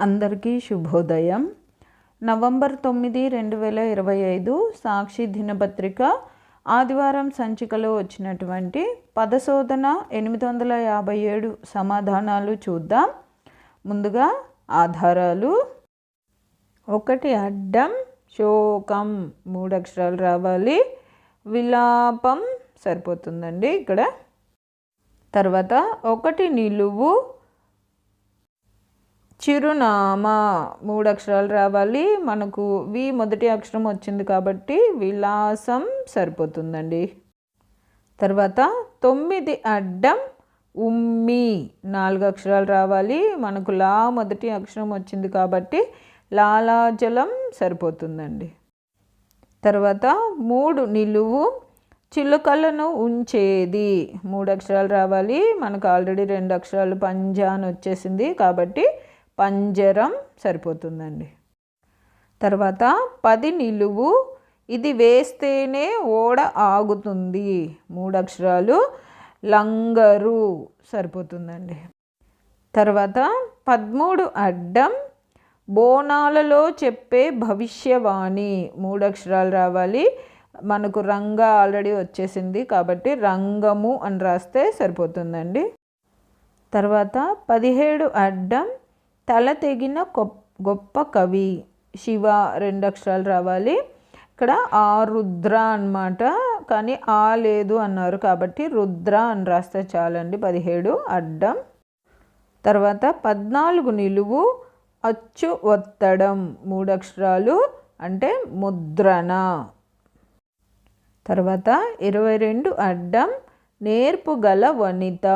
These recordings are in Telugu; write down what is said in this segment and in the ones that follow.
అందరికీ శుభోదయం. నవంబర్ తొమ్మిది రెండు వేల ఇరవై ఐదు సాక్షి దినపత్రిక ఆదివారం సంచికలో వచ్చినటువంటి పదశోధన ఎనిమిది వందల యాభై ఏడు సమాధానాలు చూద్దాం. ముందుగా ఆధారాలు. ఒకటి అడ్డం శోకం మూడు అక్షరాలు రావాలి. విలాపం సరిపోతుందండి ఇక్కడ. తర్వాత ఒకటి నిలువు చిరునామా మూడు అక్షరాలు రావాలి. మనకు వి మొదటి అక్షరం వచ్చింది కాబట్టి విలాసం సరిపోతుందండి. తర్వాత తొమ్మిది అడ్డం ఉమ్మి నాలుగు అక్షరాలు రావాలి. మనకు లా మొదటి అక్షరం వచ్చింది కాబట్టి లాలాజలం సరిపోతుందండి. తర్వాత మూడు నిలువు చిలుకలను ఉంచేది. మూడు అక్షరాలు రావాలి. మనకు ఆల్రెడీ రెండు అక్షరాలు పంజా అని వచ్చేసింది కాబట్టి పంజరం సరిపోతుందండి. తర్వాత పది నిలువు ఇది వేస్తేనే ఓడ ఆగుతుంది. మూడు అక్షరాలు లంగరు సరిపోతుందండి. తర్వాత పదమూడు అడ్డం బోనాలలో చెప్పే భవిష్యవాణి మూడు అక్షరాలు రావాలి. మనకు రంగ ఆల్రెడీ వచ్చేసింది కాబట్టి రంగము అని రాస్తే సరిపోతుందండి. తర్వాత పదిహేడు అడ్డం తల తెగిన గొప్ప కవి శివ రెండు అక్షరాలు రావాలి. ఇక్కడ ఆ రుద్ర అనమాట కానీ ఆ లేదు అన్నారు కాబట్టి రుద్ర అని రాస్తే చాలండి. పదిహేడు అడ్డం. తర్వాత పద్నాలుగు నిలువు అచ్చు ఒత్తడం మూడు అక్షరాలు అంటే ముద్రణ. తర్వాత ఇరవై రెండు అడ్డం. నేర్పుగల వనిత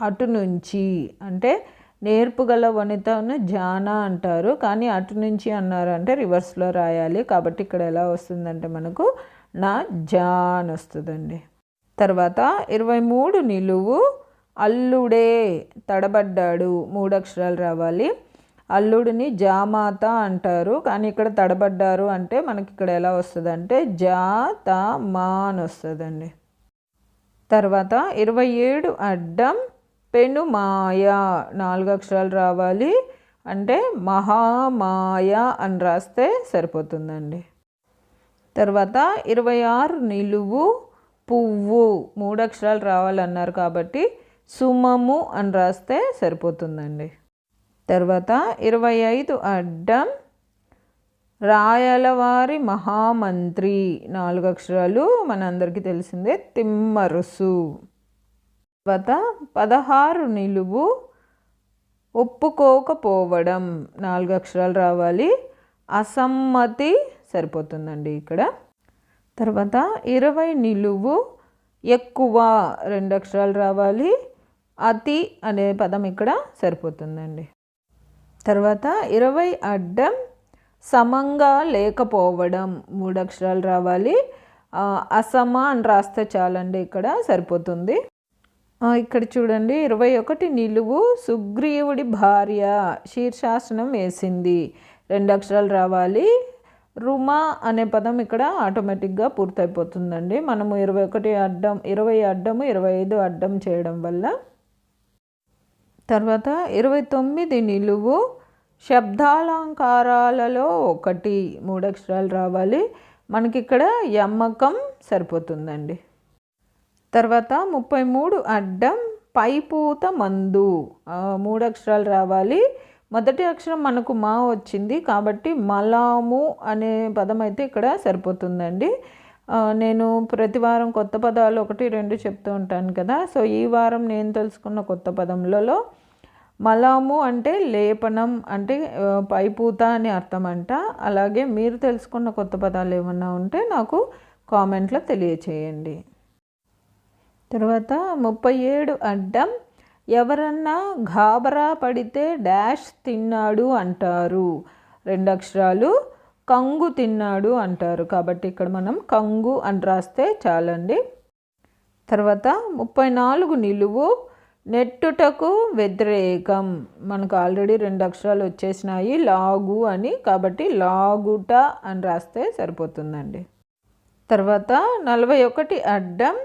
అటు నుంచి. అంటే నేర్పుగల వనితను జానా అంటారు. కానీ అటు నుంచి అన్నారు అంటే రివర్స్లో రాయాలి. కాబట్టి ఇక్కడ ఎలా వస్తుందంటే మనకు నా జాన్ వస్తుందండి. తర్వాత ఇరవై మూడు నిలువు అల్లుడే తడబడ్డాడు. మూడు అక్షరాలు రావాలి. అల్లుడిని జామాత అంటారు. కానీ ఇక్కడ తడబడ్డారు అంటే మనకి ఇక్కడ ఎలా వస్తుందంటే జా త మా అని వస్తుందండి. తర్వాత ఇరవై ఏడు అడ్డం పెను మాయ నాలుగు అక్షరాలు రావాలి అంటే మహామాయ అని రాస్తే సరిపోతుందండి. తర్వాత ఇరవై ఆరు నిలువు పువ్వు మూడు అక్షరాలు రావాలన్నారు కాబట్టి సుమము అని రాస్తే సరిపోతుందండి. తర్వాత ఇరవై ఐదు అడ్డం రాయలవారి మహామంత్రి నాలుగు అక్షరాలు మనందరికీ తెలిసిందే తిమ్మరుసు. తర్వాత పదహారు నిలువు ఒప్పుకోకపోవడం నాలుగు అక్షరాలు రావాలి. అసమ్మతి సరిపోతుందండి ఇక్కడ. తర్వాత ఇరవై నిలువు ఎక్కువ రెండు అక్షరాలు రావాలి. అతి అనే పదం ఇక్కడ సరిపోతుందండి. తర్వాత ఇరవై అడ్డం సమంగా లేకపోవడం మూడు అక్షరాలు రావాలి. అసమ అని రాస్తే చాలండి ఇక్కడ సరిపోతుంది. ఇక్కడ చూడండి ఇరవై ఒకటి నిలువు సుగ్రీవుడి భార్య శీర్షాసనం వేసింది. రెండు అక్షరాలు రావాలి. రుమా అనే పదం ఇక్కడ ఆటోమేటిక్గా పూర్తయిపోతుందండి. మనము ఇరవై ఒకటి అడ్డం ఇరవై అడ్డము ఇరవై ఐదు అడ్డం చేయడం వల్ల. తర్వాత ఇరవై తొమ్మిది నిలువు శబ్దాలంకారాలలో ఒకటి మూడు అక్షరాలు రావాలి. మనకి ఇక్కడ యమ్మకం సరిపోతుందండి. తర్వాత ముప్పై మూడు అడ్డం పైపూత మందు. మూడు అక్షరాలు రావాలి. మొదటి అక్షరం మనకు మా వచ్చింది కాబట్టి మలాము అనే పదం అయితే ఇక్కడ సరిపోతుందండి. నేను ప్రతి వారం కొత్త పదాలు ఒకటి రెండు చెప్తూ ఉంటాను కదా. సో ఈ వారం నేను తెలుసుకున్న కొత్త పదములలో మలాము అంటే లేపనం అంటే పైపూత అని అర్థం అంట. అలాగే మీరు తెలుసుకున్న కొత్త పదాలు ఏమన్నా ఉంటే నాకు కామెంట్లో తెలియచేయండి. తర్వాత ముప్పై ఏడు అడ్డం ఎవరన్నా గాబరా పడితే డాష్ తిన్నాడు అంటారు. రెండు అక్షరాలు కంగు తిన్నాడు అంటారు. కాబట్టి ఇక్కడ మనం కంగు అని రాస్తే చాలండి. తర్వాత ముప్పై నాలుగు నిలువు నెట్టుటకు వ్యతిరేకం. మనకు ఆల్రెడీ రెండు అక్షరాలు వచ్చేసినాయి లాగు అని. కాబట్టి లాగుట అని రాస్తే సరిపోతుందండి. తర్వాత నలభై ఒకటి అడ్డం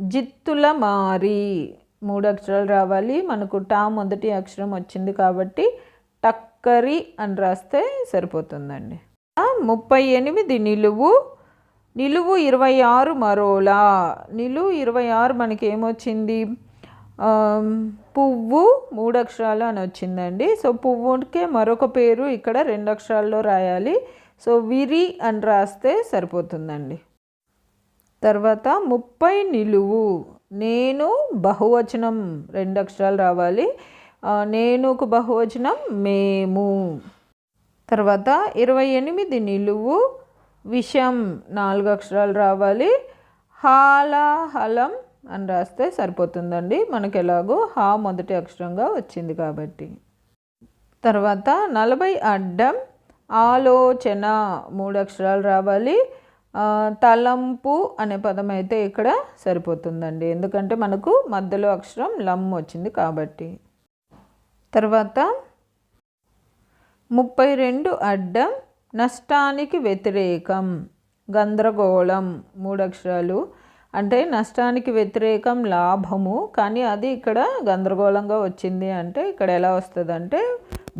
జిత్తుల మారి మూడు అక్షరాలు రావాలి. మనకు టా మొదటి అక్షరం వచ్చింది కాబట్టి టక్కరి అని రాస్తే సరిపోతుందండి. ముప్పై ఎనిమిది నిలువు. నిలువు ఇరవై ఆరు మరోలా. నిలువు ఇరవై ఆరు మనకి ఏమొచ్చింది? పువ్వు మూడు అక్షరాలు అని వచ్చిందండి. సో పువ్వుకే మరొక పేరు ఇక్కడ రెండు అక్షరాల్లో రాయాలి. సో విరి అని రాస్తే సరిపోతుందండి. తర్వాత ముప్పై నిలువు. నేను బహువచనం రెండు అక్షరాలు రావాలి. నేనుకు బహువచనం మేము. తర్వాత ఇరవై ఎనిమిది నిలువు విషం నాలుగు అక్షరాలు రావాలి. హాలాహలం అని రాస్తే సరిపోతుందండి. మనకు ఎలాగో హా మొదటి అక్షరంగా వచ్చింది కాబట్టి. తర్వాత నలభై అడ్డం ఆలోచన మూడు అక్షరాలు రావాలి. తలంపు అనే పదం అయితే ఇక్కడ సరిపోతుందండి. ఎందుకంటే మనకు మధ్యలో అక్షరం లమ్ వచ్చింది కాబట్టి. తర్వాత ముప్పై రెండు అడ్డం నష్టానికి వ్యతిరేకం గందరగోళం మూడు అక్షరాలు. అంటే నష్టానికి వ్యతిరేకం లాభము కానీ అది ఇక్కడ గందరగోళంగా వచ్చింది అంటే ఇక్కడ ఎలా వస్తుందంటే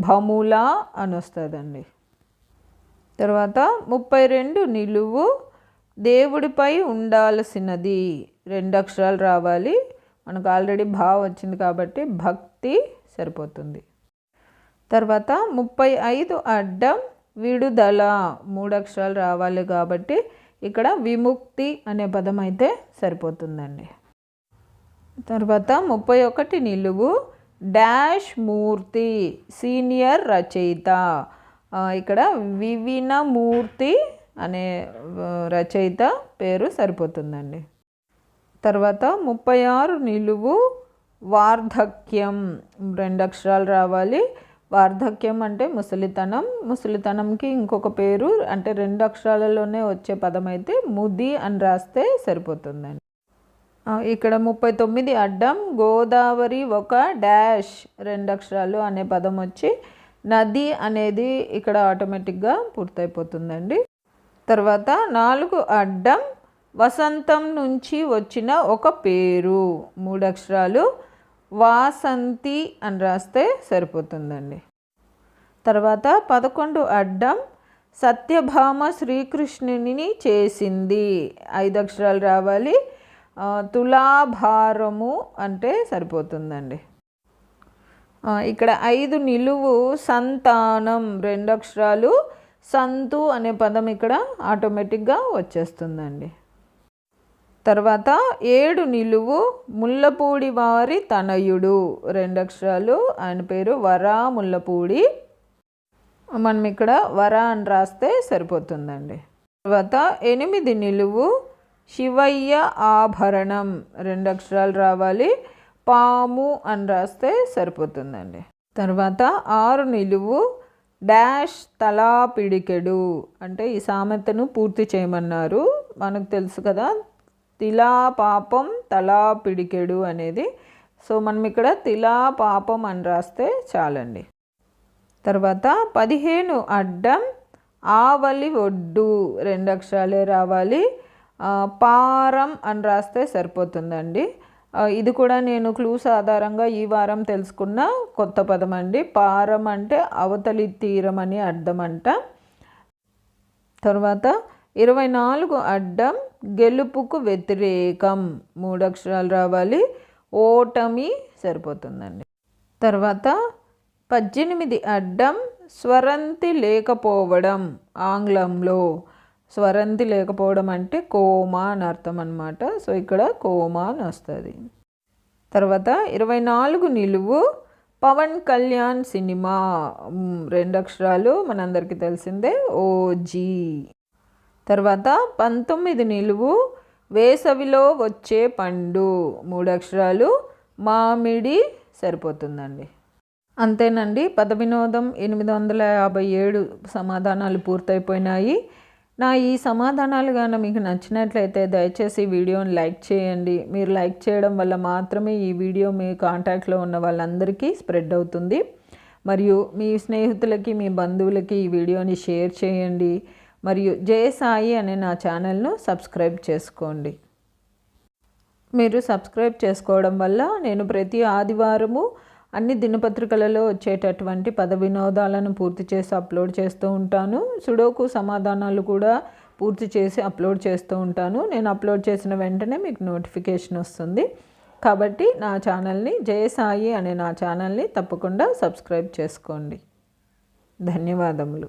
భములా అని వస్తుందండి. తర్వాత ముప్పై రెండు నిలువు దేవుడిపై ఉండాల్సినది. రెండు అక్షరాలు రావాలి. మనకు ఆల్రెడీ భావం వచ్చింది కాబట్టి భక్తి సరిపోతుంది. తర్వాత ముప్పై ఐదు అడ్డం విడుదల. మూడు అక్షరాలు రావాలి కాబట్టి ఇక్కడ విముక్తి అనే పదం అయితే సరిపోతుందండి. తర్వాత ముప్పై ఒకటి నిలువు. డాష్ మూర్తి సీనియర్ రచయిత. ఇక్కడ వివినమూర్తి అనే రచయిత పేరు సరిపోతుందండి. తర్వాత ముప్పై ఆరు నిలువు వార్ధక్యం. రెండు అక్షరాలు రావాలి. వార్ధక్యం అంటే ముసలితనం. ముసలితనంకి ఇంకొక పేరు అంటే రెండు అక్షరాలలోనే వచ్చే పదం అయితే ముది అని రాస్తే సరిపోతుందండి. ఇక్కడ ముప్పై తొమ్మిది అడ్డం గోదావరి ఒక డాష్ రెండు అక్షరాలు అనే పదం వచ్చి నది అనేది ఇక్కడ ఆటోమేటిక్గా పూర్తయిపోతుందండి. తర్వాత నాలుగు అడ్డం వసంతం నుంచి వచ్చిన ఒక పేరు. మూడు అక్షరాలు వాసంతి అని రాస్తే సరిపోతుందండి. తర్వాత పదకొండు అడ్డం సత్యభామ శ్రీకృష్ణుని చేసింది. ఐదు అక్షరాలు రావాలి. తులాభారము అంటే సరిపోతుందండి. ఇక్కడ ఐదు నిలువు సంతానం. రెండు అక్షరాలు సంతు అనే పదం ఇక్కడ ఆటోమేటిక్గా వచ్చేస్తుందండి. తర్వాత ఏడు నిలువు ముల్లపూడి వారి తనయుడు. రెండు అక్షరాలు ఆయన పేరు వరా ముల్లపూడి మనం ఇక్కడ వర అని రాస్తే సరిపోతుందండి. తర్వాత ఎనిమిది నిలువు శివయ్య ఆభరణం. రెండు అక్షరాలు రావాలి పాము అని రాస్తే సరిపోతుందండి. తర్వాత ఆరు నిలువు డాష్ తలా పిడికెడు. అంటే ఈ సామెతను పూర్తి చేయమన్నారు. మనకు తెలుసు కదా తిలా పాపం తలా పిడికెడు అనేది. సో మనం ఇక్కడ తిలా పాపం అని రాస్తే చాలండి. తర్వాత పదిహేను అడ్డం ఆవలి ఒడ్డు. రెండు అక్షరాలే రావాలి. పారం అని రాస్తే సరిపోతుందండి. ఇది కూడా నేను క్లూస్ ఆధారంగా ఈ వారం తెలుసుకున్న కొత్త పదం అండి. పారం అంటే అవతలి తీరం అని అర్థం అంట. తర్వాత ఇరవై నాలుగు అడ్డం గెలుపుకు వ్యతిరేకం మూడు అక్షరాలు రావాలి. ఓటమి సరిపోతుందండి. తర్వాత పద్దెనిమిది అడ్డం స్వరంతి లేకపోవడం ఆంగ్లంలో స్వరంతి లేకపోవడం అంటే కోమా అని అర్థం అనమాట సో ఇక్కడ కోమా అని వస్తుంది. తర్వాత ఇరవై నాలుగు నిలువు పవన్ కళ్యాణ్ సినిమా. రెండు అక్షరాలు మనందరికీ తెలిసిందే. ఓజీ. తర్వాత పంతొమ్మిది నిలువు వేసవిలో వచ్చే పండు. మూడు అక్షరాలు మామిడి సరిపోతుందండి. అంతేనండి. పద వినోదం ఎనిమిది వందల యాభై ఏడు సమాధానాలు పూర్తయిపోయినాయి. నా ఈ సమాధానాలు కానీ మీకు నచ్చినట్లయితే దయచేసి వీడియోని లైక్ చేయండి. మీరు లైక్ చేయడం వల్ల మాత్రమే ఈ వీడియో మీ కాంటాక్ట్లో ఉన్న వాళ్ళందరికీ స్ప్రెడ్ అవుతుంది. మరియు మీ స్నేహితులకి మీ బంధువులకి ఈ వీడియోని షేర్ చేయండి. మరియు జయ సాయి అనే నా ఛానల్ను సబ్స్క్రైబ్ చేసుకోండి. మీరు సబ్స్క్రైబ్ చేసుకోవడం వల్ల నేను ప్రతి ఆదివారము అన్ని దినపత్రికలలో వచ్చేటటువంటి పద వినోదాలను పూర్తి చేసి అప్లోడ్ చేస్తూ ఉంటాను. సుడోకు సమాధానాలు కూడా పూర్తి చేసి అప్లోడ్ చేస్తూ ఉంటాను. నేను అప్లోడ్ చేసిన వెంటనే మీకు నోటిఫికేషన్ వస్తుంది. కాబట్టి నా ఛానల్ని జయసాయి అనే నా ఛానల్ని తప్పకుండా సబ్స్క్రైబ్ చేసుకోండి. ధన్యవాదములు.